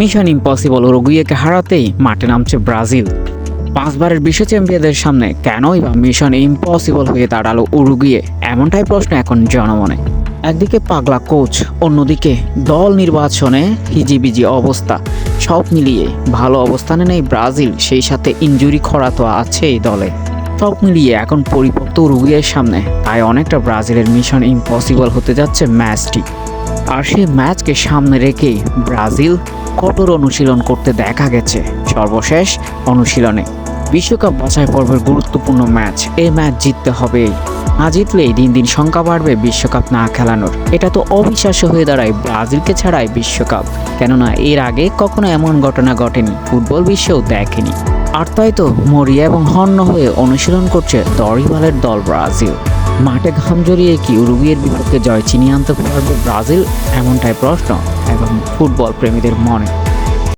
Mission impossible উরুগুয়েকে হারাতেই মাঠে নামছে Brazil. পাঁচবারের বিশ্ব চ্যাম্পিয়নদের সামনে কেনই বা মিশন ইম্পসিবল হয়ে দাঁড়াল উরুগুয়ে? এমনটাই প্রশ্ন এখন জনমনে। একদিকে পাগলা কোচ, অন্যদিকে দল নির্বাচনে হিজিবিজি অবস্থা। সব মিলিয়ে ভালো অবস্থানে নেই ব্রাজিল, সেই সাথে ইনজুরি খরা তো আছেই দলে। সব মিলিয়ে এখন পরিপক্ত উরুগুয়ের সামনে তাই অনেকটা ব্রাজিলের মিশন ইম্পসিবল হতে যাচ্ছে ম্যাচটি। আর সেই ম্যাচকে সামনে রেখেই ব্রাজিল কঠোর অনুশীলন করতে দেখা গেছে। সর্বশেষ অনুশীলনে বিশ্বকাপ বাছাই পর্বের গুরুত্বপূর্ণ ম্যাচ। এই ম্যাচ জিততে হবেই না জিতলেই দিন দিন সংখ্যা বাড়বে বিশ্বকাপ না খেলানোর। এটা তো অবিশ্বাস্য হয়ে দাঁড়ায় ব্রাজিলকে ছাড়াই বিশ্বকাপ। কেননা এর আগে কখনো এমন ঘটনা ঘটেনি, ফুটবল বিশ্বেও দেখেনি। আর তাই তো মরিয়া এবং হন্য হয়ে অনুশীলন করছে দরিবালের দল ব্রাজিল। মাঠে ঘাম জড়িয়ে কি উরুগুয়ের বিপক্ষে জয় চিনিয়ে আনতে পারবে ব্রাজিল? এমনটাই প্রশ্ন। এবং ফুটবল প্রেমীদের মনে।